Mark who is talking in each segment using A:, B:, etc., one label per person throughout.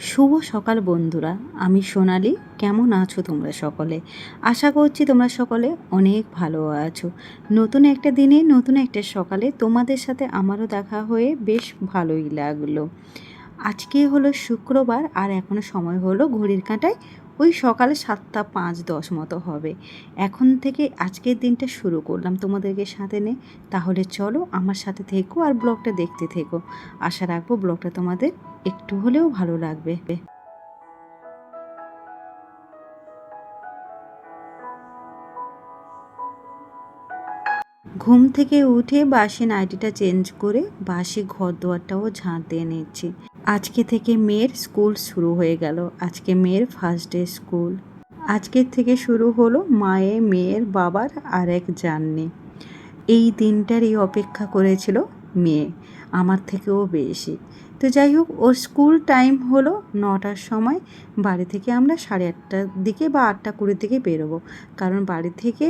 A: শুভ সকাল বন্ধুরা, আমি সোনালি। কেমন আছো তোমরা সকলে? আশা করছি তোমরা সকলে অনেক ভালো আছো। নতুন একটা দিনে, নতুন একটা সকালে তোমাদের সাথে আমারও দেখা হয়ে বেশ ভালোই লাগল। আজকে হলো শুক্রবার আর এখনও সময় হলো ঘড়ির কাঁটায়। ওই সকালে সাতটা পাঁচ দশ মতো হবে। এখন থেকে আজকের দিনটা শুরু করলাম তোমাদেরকে সাথে নে তাহলে চলো আমার সাথে থেকো আর ব্লগটা দেখতে থেকো। আশা রাখব ব্লগটা তোমাদের একটু হলেও ভালো লাগবে। ঘুম থেকে উঠে বাসি নাইটিটা চেঞ্জ করে বাসি ঘর দুয়ারটাও ঝাঁট দিয়ে নিচ্ছি। আজকে থেকে মেয়ের স্কুল শুরু হয়ে গেল। আজকে মেয়ের ফার্স্ট ডে স্কুল আজকের থেকে শুরু হলো মায়ে, মেয়ের বাবার আর এক জার্নি এই দিনটারই অপেক্ষা করেছিল মেয়ে। আমার থেকেও বেশি। তো যাই হোক, ওর স্কুল টাইম হলো নটার সময়। বাড়ি থেকে আমরা সাড়ে আটটার দিকে বা আটটা কুড়ির দিকে বেরোবো। কারণ বাড়ি থেকে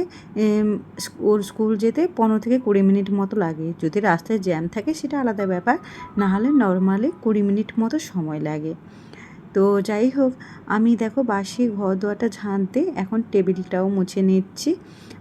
A: ওর স্কুল যেতে পনেরো থেকে কুড়ি মিনিট মতো লাগে। যদি রাস্তায় জ্যাম থাকে সেটা আলাদা ব্যাপার, নাহলে নর্মালি কুড়ি মিনিট মতো সময় লাগে। তো যাই হোক, আমি দেখো বাসি ঘর দোয়াটা ঝানতে এখন টেবিলটাও মুছে নিচ্ছি।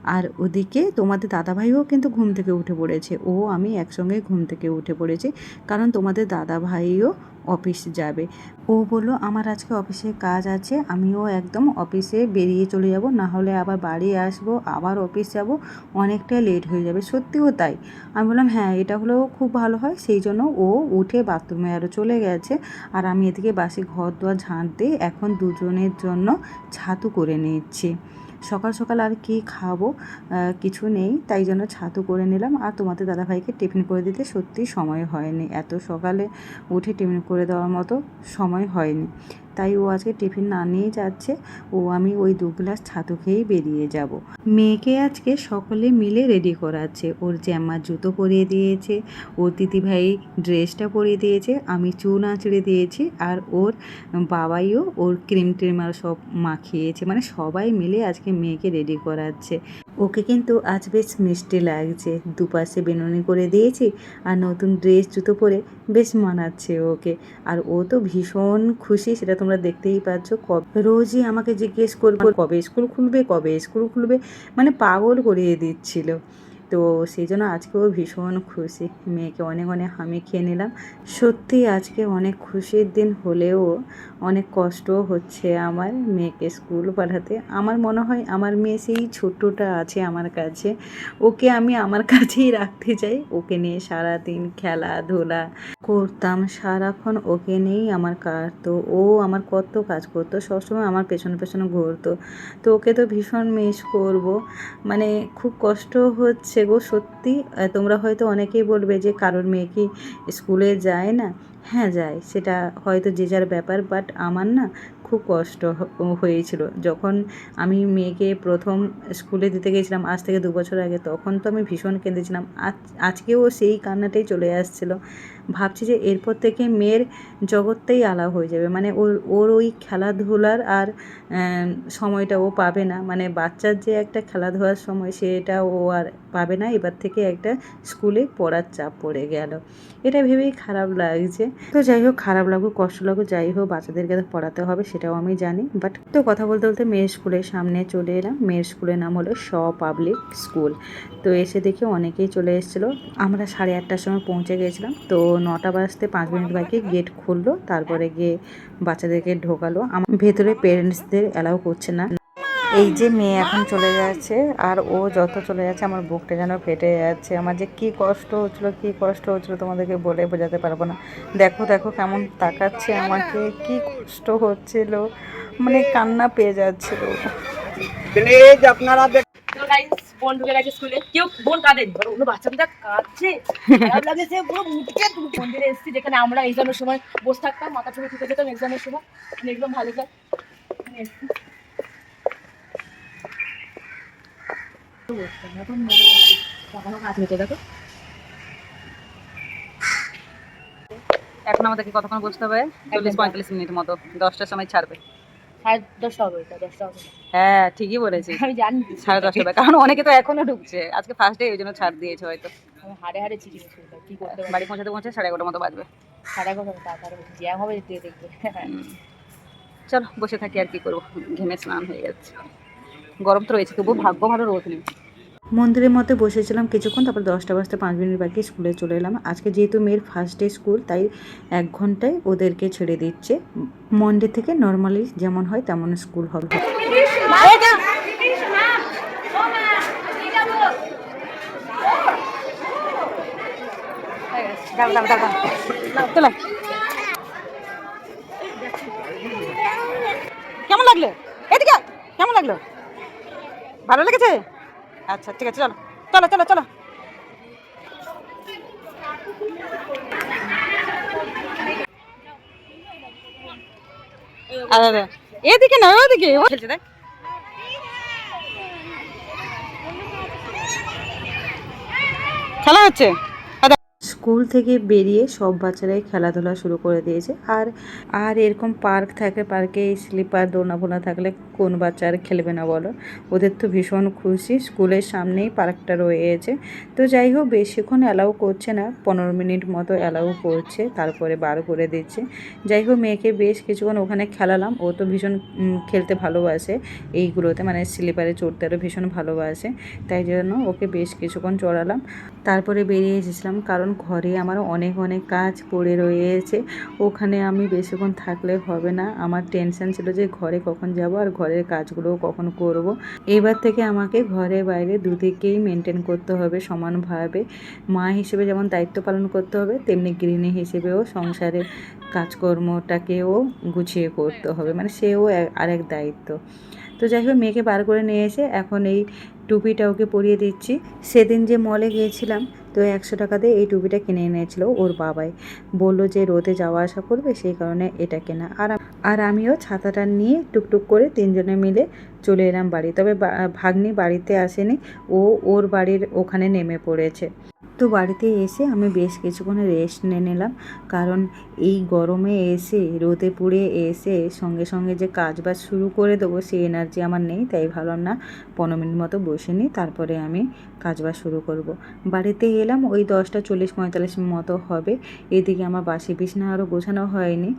A: আর ওদিকে তোমাদের দাদাভাইও কিন্তু ঘুম থেকে উঠে পড়েছে। ও, আমি একসঙ্গে ঘুম থেকে উঠে পড়েছি। কারণ তোমাদের দাদাভাইও অফিস যাবে। ও বলল, আমার আজকে অফিসে কাজ আছে, আমিও একদম অফিসে বেরিয়ে চলে যাব না হলে আবার বাড়ি আসব, আবার অফিস যাব, অনেকটাই লেট হয়ে যাবে। সত্যিও তাই। আমি বললাম হ্যাঁ এটা হলেও খুব ভালো হয়। সেই জন্য ও উঠে বাথরুমে আরও চলে গেছে। আর আমি এদিকে বাসি ঘর দোয়ার ঝাঁট দিয়ে এখন দুজনের জন্য ছাতু করে নিচ্ছি। সকাল সকাল আর কি খাব কিছু নেই, তাই জন্য ছাতু করে নিলাম। আর তোমাদের দাদাভাইকে টিফিন করে দিতে সত্যি সময় হয়নি। এত সকালে উঠে টিফিন করে দেওয়ার মতো সময় হয়নি। তাই ও আজকে টিফিন না নিয়ে যাচ্ছে। ও আমি ওই দু গ্লাস ছাতু খেয়েই বেরিয়ে যাব। মেয়েকে আজকে সকলে মিলে রেডি করাচ্ছে। ওর জামা জুতো পরিয়ে দিয়েছে, ওর দিদিভাই ড্রেসটা পরিয়ে দিয়েছে, আমি চুন আঁচড়ে দিয়েছি আর ওর বাবাইও ওর ক্রিম ট্রিম আর সব মাখিয়েছে। মানে সবাই মিলে আজকে মেয়েকে রেডি করাচ্ছে। ওকে কিন্তু আজ বেশ মিষ্টি লাগছে। দুপাশে বেনুনি করে দিয়েছি আর নতুন ড্রেস জুতো পরে বেশ মানাচ্ছে ওকে। আর ও তো ভীষণ খুশি, সেটা তোমরা দেখতেই পাচ্ছ রোজই আমাকে জিজ্ঞেস করবে কবে স্কুল খুলবে, কবে স্কুল খুলবে মানে পাগল করিয়ে দিচ্ছিল। তো সেই জন্য আজকেও ভীষণ খুশি। মেয়েকে অনেক অনেক হামি খেয়ে নিলাম। সত্যি আজকে অনেক খুশির দিন হলেও অনেক কষ্টও হচ্ছে আমার মেয়েকে স্কুল পাঠাতে। আমার মনে হয় আমার মেয়ে সেই ছোট্টটা আছে আমার কাছে। ওকে আমি আমার কাছেই রাখতে চাই। ওকে নিয়ে সারাদিন খেলাধুলা করতাম। সারাক্ষণ ওকে নিয়েই আমার কাটতো। ও আমার কত কাজ করতো। সবসময় আমার পেছনে পেছনে ঘুরতো। তো ওকে তো ভীষণ মিস করব। মানে খুব কষ্ট হচ্ছে গো সত্যি তোমরা হয়তো অনেকেই বলবে যে কারোর মেয়ে কি স্কুলে যায় না? হ্যাঁ যায়। সেটা হয়তো যে যার ব্যাপার বাট আমার না খুব কষ্ট হয়েছিল। যখন আমি মেয়েকে প্রথম স্কুলে দিতে গেছিলাম, আজ থেকে দু বছর আগে, তখন তো আমি ভীষণ কেঁদেছিলাম। আজ, আজকেও সেই কান্নাটাই চলে আসছিল। ভাবছি যে এরপর থেকে মেয়ের জগৎটাই আলাদা হয়ে যাবে। মানে ওর ওর ওই খেলাধুলার আর সময়টা ও পাবে না। মানে বাচ্চার যে একটা খেলাধুলার সময়, সেটা ও আর পাবে না। এবার থেকে একটা স্কুলে পড়ার চাপ পড়ে গেল। এটা ভেবেই খারাপ লাগছে। তো যাই হোক, খারাপ লাগুক, কষ্ট লাগুক, যাই হোক, বাচ্চাদেরকে তো পড়াতে হবে। সেটাও আমি জানি বাট তো কথা বলতে বলতে মেয়ের স্কুলের সামনে চলে এলাম। মেয়ের স্কুলের নাম হলো স পাবলিক স্কুল তো এসে দেখে অনেকেই চলে এসেছিল। আমরা সাড়ে আটটার সময় পৌঁছে গেছিলাম। তো নটা বাজতে পাঁচ মিনিট বাকি গেট খুললো। তারপরে গিয়ে বাচ্চাদেরকে ঢোকালো। আমার ভেতরে পেরেন্টসদের অ্যালাউ করছে না। এই যে মেয়ে এখন চলে যাচ্ছে আর ও যত চলে যাচ্ছে আমার বুকটা যেন ফেটে যাচ্ছে। আমার যে কি কষ্ট হচ্ছিল কি কষ্ট হচ্ছিল তোমাদেরকে বলে বোঝাতে পারব না। দেখো দেখো কেমন তাকাচ্ছে আমাকে কি কষ্ট হচ্ছিল। মানে কান্না পেয়ে যাচ্ছিল।
B: প্লিজ আপনারা
C: গেছে স্কুলে। কেউ বোন কাঁদেনি বড় ওগুলো বাচ্চাটা কাঁদছে। খারাপ লাগছে পুরো মুটকে তুলছে মন্দিরে এসেছি যেখানে আমরা এক্সামের সময় বসে থাকতাম মাথা ছুটে ঢুকে যেতাম এক্সামের সময়। মানে একদম ভালো স্যার এখানে
D: আমাদেরকে কতক্ষণ বসতে হবে? চল্লিশ পঁয়তাল্লিশ মিনিট মতো। দশটার সময় ছাড়বে। হ্যাঁ ঠিকই
C: আমি জানি।
D: সাড়ে দশটা হবে। কারণ অনেকে তো এখনও ঢুকছে। আজকে ফার্স্ট ডে ওই জন্য ছাড় দিয়েছে হয়তো।
C: আমি হাড়ে হাড়ে চিঠি কি করতে
D: বাড়ি পৌঁছাতে পৌঁছে সাড়ে এগারোটার মতো বাজবে।
C: সাড়ে কথা তাড়াতাড়ি জ্যাম হবে দিয়ে দেখবে।
D: চলো বসে থাকি আর কি করব। ঘেমে স্নান হয়ে যাচ্ছে গরম তো রয়েছে তবুও ভাগ্য ভালো রোদ নেই
A: মন্দিরের মধ্যে বসেছিলাম কিছুক্ষণ তারপর দশটা বাজতে পাঁচ মিনিট বাকি স্কুলে চলে এলাম। আজকে যেহেতু মেয়ের ফার্স্ট ডে স্কুল তাই এক ঘন্টায় ওদেরকে ছেড়ে দিচ্ছে। মন্ডে থেকে নর্মালি যেমন হয় তেমন স্কুল হবে।
D: কেমন লাগল? এদিকে কেমন লাগল? ভালো লেগেছে? আচ্ছা ঠিক আছে, চলো। চলো চলো চলো। এদিকে না, ওদিকে খেলছে, দেখ। খেলা হচ্ছে?
A: স্কুল থেকে বেরিয়ে সব বাচ্চারাই খেলাধুলা শুরু করে দিয়েছে। আর আর এরকম পার্ক থাকে পার্কে স্লিপার দোলনা থাকলে কোন বাচ্চা আর খেলবে না বলো? ওদের তো ভীষণ খুশি। স্কুলের সামনেই পার্কটা রয়েছে। তো যাই হোক, বেশিক্ষণ অ্যালাউ করছে না। পনেরো মিনিট মতো অ্যালাউ করছে, তারপরে বার করে দিচ্ছে। যাই হোক, মেয়েকে বেশ কিছুক্ষণ ওখানে খেলালাম। ও তো ভীষণ খেলতে ভালোবাসে। এইগুলোতে মানে স্লিপারে চড়তে আরও ভীষণ ভালোবাসে। তাই জন্য ওকে বেশ কিছুক্ষণ চড়ালাম। তারপরে বেরিয়ে এসেছিলাম। কারণ ঘরে আমার অনেক অনেক কাজ পড়ে রয়েছে। ওখানে আমি বেশিক্ষণ থাকলে হবে না। আমার টেনশন ছিল যে ঘরে কখন যাব আর ঘরের কাজগুলো কখন করব। এবার থেকে আমাকে ঘরে বাইরে দুদিকেই মেনটেন করতে হবে সমানভাবে। মা হিসেবে যেমন দায়িত্ব পালন করতে হবে, তেমনি গৃহিণী হিসেবেও সংসারের কাজকর্মটাকেও গুছিয়ে করতে হবে। মানে সেও আরেক দায়িত্ব। তো যাই হোক, মেয়েকে বার করে নিয়ে এসে এখন এই টুপিটা ওকে পরিয়ে দিচ্ছি। সেদিন যে মলে গিয়েছিলাম, তো একশো টাকা দিয়ে এই টুপিটা কিনে এনেছিল ওর বাবাই। বলল যে রোদে যাওয়া আসা করবে, সেই কারণে এটা কেনা। আর আর আমিও ছাতাটা নিয়ে টুকটুক করে তিনজনে মিলে চলে এলাম বাড়ি। তবে ভাগ্নি বাড়িতে আসেনি, ও ওর বাড়ির ওখানে নেমে পড়েছে। তো বাড়িতে এসে আমি বেশ কিছুক্ষণ রেস্ট নিয়ে নিলাম। কারণ এই গরমে এসে, রোদে পুড়ে এসে সঙ্গে সঙ্গে যে কাজ বাজ শুরু করে দেবো সেই এনার্জি আমার নেই, তাই ভাবলাম না পনেরো মিনিট মতো বসে নিই, তারপরে আমি কাজ বাজ শুরু করব। বাড়িতে এলাম, ওই দশটা চল্লিশ পঁয়তাল্লিশ মতো হবে। এদিকে আমার বাসি বিছনা আরও গোছানো হয়নি।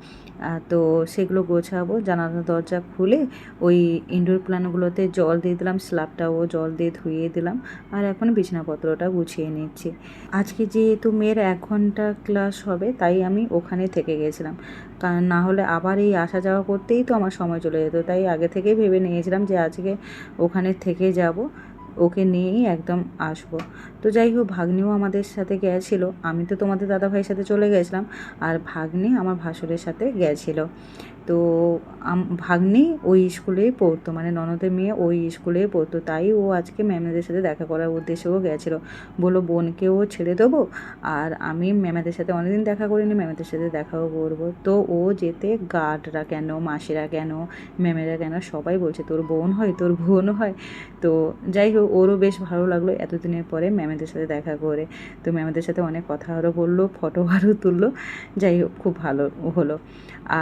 A: তো সেগুলো গোছাবো, জানালা দরজা খুলে ওই ইনডোর প্ল্যানগুলোতে জল দিয়ে দিলাম স্ল্যাবটাও জল দিয়ে ধুয়ে দিলাম। আর এখন বিছানাপত্রটা গুছিয়ে নিচ্ছি। আজকে যেহেতু মেয়ের এক ঘণ্টা ক্লাস হবে, তাই আমি ওখানে থেকে গেছিলাম কারণ না হলে আবার এই আসা যাওয়া করতেই তো আমার সময় চলে যেত। তাই আগে থেকেই ভেবে নিয়েছিলাম যে আজকে ওখানে থেকে যাব, ওকে নিয়েই একদম আসব। তো যাই হোক, ভাগ্নিও আমাদের সাথে গেছিল আমি তো তোমাদের দাদা ভাইয়ের সাথে চলে গেছিলাম আর ভাগ্নি আমার ভাসুরের সাথে গেছিল তো ভাগ্নি ওই স্কুলেই পড়তো মানে ননদের মেয়ে ওই স্কুলেই পড়তো, তাই ও আজকে ম্যামেদের সাথে দেখা করার উদ্দেশ্যেও গেছিল। বলল বোনকেও ছেড়ে দেবো, আর আমি ম্যামেদের সাথে অনেকদিন দেখা করিনি, ম্যামেদের সাথে দেখাও করব। তো ও যেতে গার্ডরা কেন, মাসিরা কেন, ম্যামেরা কেন, সবাই বলছে, তোর বোন হয়, তোর বোন হয়। তো যাই হোক, ওরও বেশ ভালো লাগল এতদিনের পরে ম্যামেদের সাথে দেখা করে। তো ম্যামেদের সাথে অনেক কথা আরও বলল, ফটো আরও তুললো, যাই হোক, খুব ভালো হলো।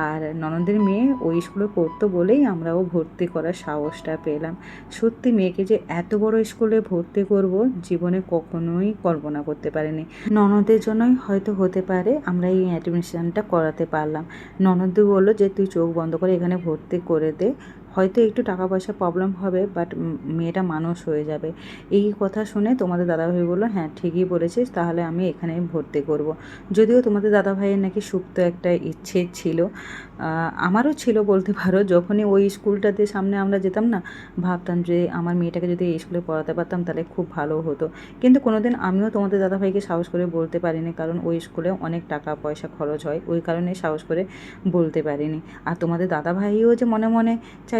A: আর ননদের মেয়ে ওই স্কুলে পড়তো বলেই আমরাও ভর্তি করার সাহসটা পেলাম। সত্যি মেয়েকে যে এত বড় স্কুলে ভর্তি করব জীবনে কখনোই কল্পনা করতে পারিনি। ননদের জন্যই হয়তো হতে পারে আমরা এই অ্যাডমিশনটা করাতে পারলাম। ননদ বলল যে, তুই চোখ বন্ধ করে এখানে ভর্তি করে দে। হয়তো একটু টাকা পয়সা প্রবলেম হবে বাট মেয়েটা মানুষ হয়ে যাবে। এই কথা শুনে তোমাদের দাদাভাই বলল হ্যাঁ ঠিকই বলেছিস, তাহলে আমি এখানেই ভর্তি করব। যদিও তোমাদের দাদাভাইয়ের নাকি সুপ্ত একটা ইচ্ছে ছিল আমারও ছিল বলতে পারো, যখনই ওই স্কুলটাতে সামনে আমরা যেতাম না, ভাবতাম যে আমার মেয়েটাকে যদি এই স্কুলে পড়াতে পারতাম, তাহলে খুব ভালো হতো। কিন্তু কোনোদিন আমিও তোমাদের দাদাভাইকে সাহস করে বলতে পারিনি, কারণ ওই স্কুলে অনেক টাকা পয়সা খরচ হয়, ওই কারণে সাহস করে বলতে পারিনি। আর তোমাদের দাদাভাইও যে মনে মনে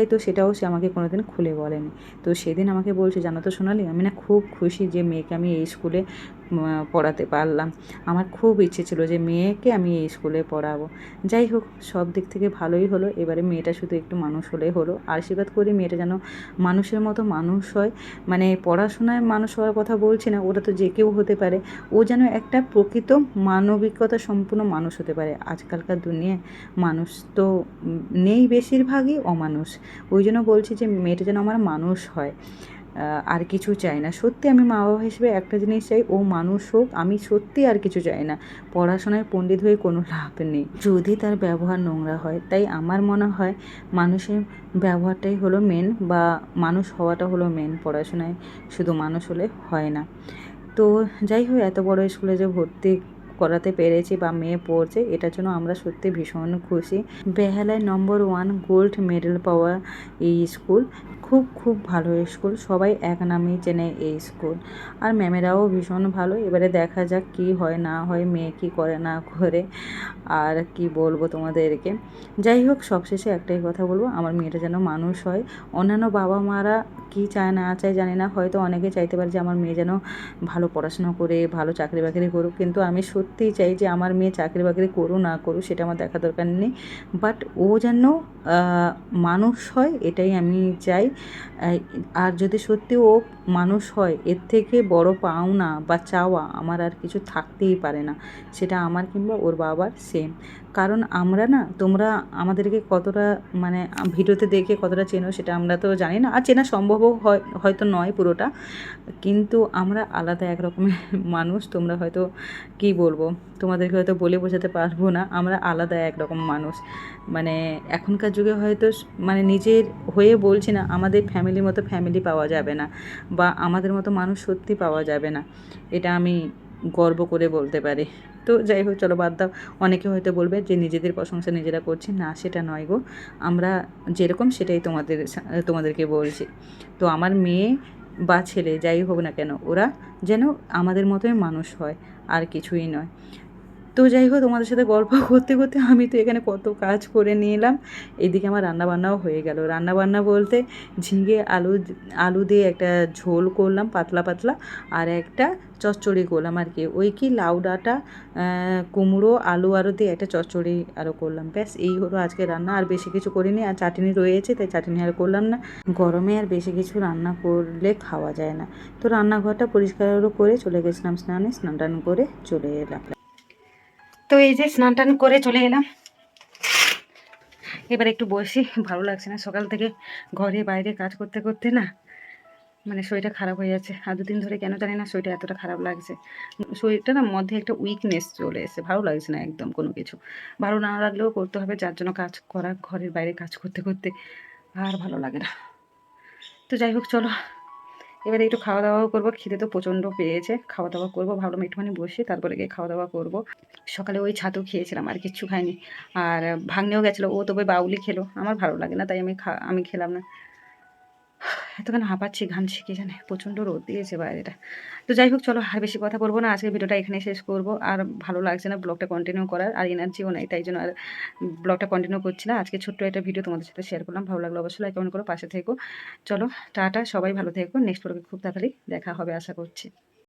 A: চাইতো সেটাও সে আমাকে কোনোদিন খুলে বলেনি। তো সেদিন আমাকে বলছে, জানো তো সোনালি, আমি না খুব খুশি যে মেয়েকে আমি এই স্কুলে পড়াতে পারলাম। আমার খুব ইচ্ছে ছিল যে মেয়েকে আমি এই স্কুলে পড়াবো। যাই হোক, সব দিক থেকে ভালোই হলো। এবারে মেয়েটা শুধু একটু মানুষ হলেই হলো। আশীর্বাদ করি মেয়েটা যেন মানুষের মতো মানুষ হয়। মানে পড়াশোনায় মানুষ হওয়ার কথা বলছি না, ওটা তো যে কেউ হতে পারে। ও যেন একটা প্রকৃত মানবিকতা সম্পূর্ণ মানুষ হতে পারে। আজকালকার দুনিয়ায় মানুষ তো নেই বেশিরভাগই অমানুষ। ওই জন্য বলছি যে মেয়েটা যেন আমার মানুষ হয়। আর কিছু চাই না। সত্যি আমি মা বাবা হিসেবে একটা জিনিস চাই, ও মানুষ হোক, আমি সত্যি আর কিছু চাই না। পড়াশোনায় পণ্ডিত হয়ে কোনো লাভ নেই। যদি তার ব্যবহার নোংরা হয়, তাই আমার মনে হয় মানুষের ব্যবহারটাই হলো মেন বা মানুষ হওয়াটা হলো মেন পড়াশোনায়। শুধু মানুষ হলে হয় না। তো যাই হোক, এত বড় স্কুলে যে ভর্তি করাতে পেরেছি বা মেয়ে পড়ছে, এটার জন্য আমরা সত্যি ভীষণ খুশি। বেহালায় নম্বর ওয়ান গোল্ড মেডেল পাওয়া এই স্কুল খুব খুব ভালো স্কুল সবাই এক নামেই চেনে এই স্কুল আর ম্যামেরাও ভীষণ ভালো, এবারে দেখা যাক কি হয় না হয়, মেয়ে কি করে না করে, আর কি বলব তোমাদেরকে। যাই হোক, সবশেষে একটাই কথা বলব, আমার মেয়েটা যেন মানুষ হয়। অন্যান্য বাবা মারা কি চায় না চায় জানি না, হয়তো অনেকে চাইতে পারে যে আমার মেয়ে যেন ভালো পড়াশোনা করে, ভালো চাকরি বাকরি করুক, কিন্তু আমি সত্যিই চাই যে আমার মেয়ে চাকরি বাকরি করো না করো সেটা আমার দেখা দরকার নেই। বাট ও যেন মানুষ হয়, এটাই আমি চাই। আর যদি সত্যি ও মানুষ হয়, এর থেকে বড় পাওনা বা চাওয়া আমার আর কিছু থাকতেই পারে না। সেটা আমার কিংবা ওর বাবার সেম কারণ আমরা না, তোমরা আমাদেরকে কতটা মানে ভিডিওতে দেখে কতটা চেনো সেটা আমরা তো জানি না। আর চেনা সম্ভবও হয়, হয়তো নয় পুরোটা। কিন্তু আমরা আলাদা এক রকমের মানুষ, তোমরা হয়তো কি বলব? তোমাদেরকে হয়তো বলে বোঝাতে পারব না, আমরা আলাদা একরকম মানুষ। মানে এখনকার যুগে হয়তো মানে নিজের হয়ে বলছি না, আমাদের ফ্যামিলির মতো ফ্যামিলি পাওয়া যাবে না বা আমাদের মতো মানুষ সত্যি পাওয়া যাবে না। এটা আমি গর্ব করে বলতে পারি। তো যাই হোক, চলো বাদ দাও। অনেকে হয়তো বলবে যে নিজেদের প্রশংসা নিজেরা করছি। না, সেটা নয় গো। আমরা যেরকম সেটাই তোমাদের তোমাদেরকে বলছি। তো আমার মেয়ে বা ছেলে, যাই হোক না কেন, ওরা যেন আমাদের মতোই মানুষ হয়, আর কিছুই নয়। তো যাই হোক, তোমাদের সাথে গল্প করতে করতে আমি তো এখানে কত কাজ করে নিলাম। এদিকে আমার রান্নাবান্নাও হয়ে গেল। রান্নাবান্না বলতে ঝিঙে, আলু আলু দিয়ে একটা ঝোল করলাম, পাতলা পাতলা, আর একটা চচ্চড়ি করলাম আর কি। ওই কি লাউ ডাঁটা কুমড়ো, আলু আরও দিয়ে একটা চচ্চড়ি আরও করলাম। ব্যাস, এই হলো আজকে রান্না। আর বেশি কিছু করিনি, আর চাটনি রয়েছে, তাই চাটনি আর করলাম না। গরমে আর বেশি কিছু রান্না করলে খাওয়া যায় না। তো রান্নাঘরটা পরিষ্কার করে চলে গেছিলাম স্নানে, স্নান টান করে চলে এলাম। তো এই যে স্নান টান করে চলে এলাম। এবার একটু বসি, ভালো লাগছে না। সকাল থেকে ঘরে বাইরে কাজ করতে করতে না মানে শরীরটা খারাপ হয়ে যাচ্ছে। আর দুদিন ধরে কেন জানি না শরীরটা এতটা খারাপ লাগছে। শরীরটা না মধ্যে একটা উইকনেস চলে এসেছে। ভালো লাগছে না একদম কোনো কিছু। ভালো না লাগলেও করতে হবে, যার জন্য কাজ করা, ঘরের বাইরে কাজ করতে করতে আর ভালো লাগে না। তো যাই হোক, চলো। এবারে একটু খাওয়া দাওয়াও করব, খিদে তো প্রচণ্ড পেয়েছে। খাওয়া দাওয়া করব, ভাবলাম একটুখানি বসে, তারপরে গিয়ে খাওয়া দাওয়া করব। সকালে ওই ছাতু খেয়েছিলাম, আর কিচ্ছু খাইনি। আর ভাগ্নেও গেছিল, ও তবে বাউলি খেলো, আমার ভালো লাগে না, তাই আমি খা, আমি খেলাম না। এতক্ষণ হাঁপাচ্ছি, ঘামছি, কি জানে, প্রচণ্ড রোদ দিয়েছে বাইরেটা। তো যাই হোক, চলো আর বেশি কথা বলব না। আজকে ভিডিওটা এখানে শেষ করব। আর ভালো লাগছে না ব্লগটা কন্টিনিউ করার, আর এনার্জিও নেই, তাই জন্য আর ব্লগটা কন্টিনিউ করছি না। আজকে ছোট্ট একটা ভিডিও তোমাদের সাথে শেয়ার করলাম। ভালো লাগল অবশ্যই লাইক কমেন্ট করো পাশে থেকো। চলো, টাটা, সবাই ভালো থেকো। নেক্সট ব্লগে খুব তাড়াতাড়ি দেখা হবে, আশা করছি।